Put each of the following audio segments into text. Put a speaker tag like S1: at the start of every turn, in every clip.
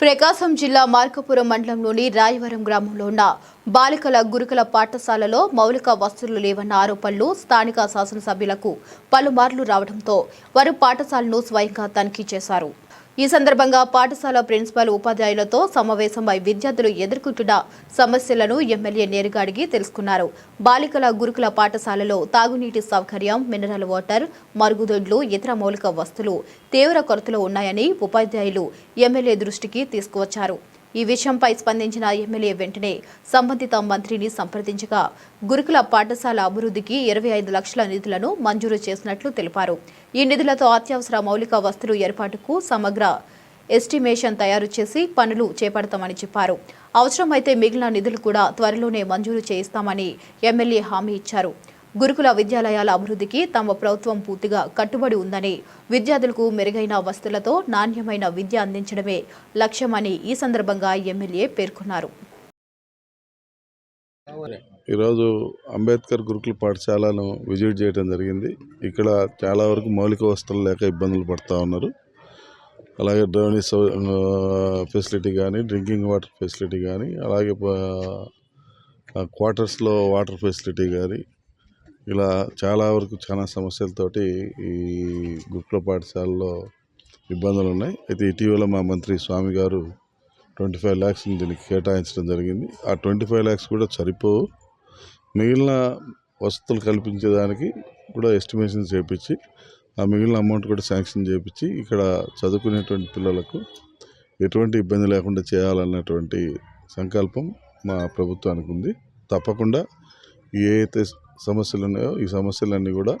S1: ప్రకాశం జిల్లా మార్కపురం మండలంలోని రాయవరం గ్రామంలో ఉన్న బాలికల గురుకుల పాఠశాలలో మౌలిక వసతులు లేవన్న ఆరోపణలు స్థానిక శాసనసభ్యులకు పలుమార్లు రావడంతో వారు పాఠశాలను స్వయంగా తనిఖీ చేశారు. ఈ సందర్భంగా పాఠశాల ప్రిన్సిపల్ ఉపాధ్యాయులతో సమావేశమై విద్యార్థులు ఎదుర్కొంటున్న సమస్యలను ఎమ్మెల్యే నేరుగా అడిగి తెలుసుకున్నారు. బాలికల గురుకుల పాఠశాలలో తాగునీటి సౌకర్యం మినరల్ వాటర్ మరుగుదొడ్లు ఇతర మౌలిక వస్తువులు తీవ్ర కొరతలో ఉన్నాయని ఉపాధ్యాయులు ఎమ్మెల్యే దృష్టికి తీసుకువచ్చారు. ఈ విషయంపై స్పందించిన ఎమ్మెల్యే వెంటనే సంబంధిత మంత్రిని సంప్రదించగా గురుకుల పాఠశాల అభివృద్ధికి ఇరవై ఐదు లక్షల నిధులను మంజూరు చేసినట్లు తెలిపారు. ఈ నిధులతో అత్యవసర మౌలిక వస్తువులు ఏర్పాటుకు సమగ్ర ఎస్టిమేషన్ తయారు చేసి పనులు చేపడతామని చెప్పారు. అవసరమైతే మిగిలిన నిధులు కూడా త్వరలోనే మంజూరు చేయిస్తామని ఎమ్మెల్యే హామీ ఇచ్చారు. గురుకుల విద్యాలయాల అభివృద్ధికి తమ ప్రభుత్వం పూర్తిగా కట్టుబడి ఉందని విద్యార్థులకు మెరుగైన వసతులతో నాణ్యమైన విద్య అందించడమే లక్ష్యమని ఈ సందర్భంగా ఎమ్మెల్యే పేర్కొన్నారు.
S2: ఈరోజు అంబేద్కర్ గురుకుల పాఠశాలను విజిట్ చేయడం జరిగింది. ఇక్కడ చాలా వరకు మౌలిక వసతులు లేక ఇబ్బందులు పడుతూ ఉన్నారు. అలాగే డ్రైనేజ్ ఫెసిలిటీ కానీ డ్రింకింగ్ వాటర్ ఫెసిలిటీ కానీ అలాగే క్వార్టర్స్లో వాటర్ ఫెసిలిటీ కానీ ఇలా చాలా వరకు చాలా సమస్యలతోటి ఈ గురుకుల పాఠశాలలో ఇబ్బందులు ఉన్నాయి అయితే ఇటీవల మా మంత్రి స్వామి గారు ట్వంటీ ఫైవ్ ల్యాక్స్ని దీనికి కేటాయించడం జరిగింది. ఆ ట్వంటీ ఫైవ్ ల్యాక్స్ కూడా సరిపోవు. మిగిలిన వసతులు కల్పించేదానికి కూడా ఎస్టిమేషన్ చేపించి ఆ మిగిలిన అమౌంట్ కూడా శాంక్షన్ చేపించి ఇక్కడ చదువుకునేటువంటి పిల్లలకు ఎటువంటి ఇబ్బంది లేకుండా చేయాలన్నటువంటి సంకల్పం మా ప్రభుత్వానికి ఉంది. తప్పకుండా ఏ అయితే సమస్యలు ఉన్నాయో ఈ సమస్యలన్నీ కూడా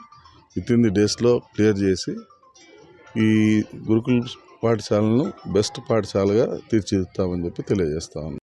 S2: విత్ ఇన్ ది డేస్లో క్లియర్ చేసి ఈ గురుకుల పాఠశాలను బెస్ట్ పాఠశాలగా తీర్చిదిద్దుతామని చెప్పి తెలియజేస్తా ఉన్నాను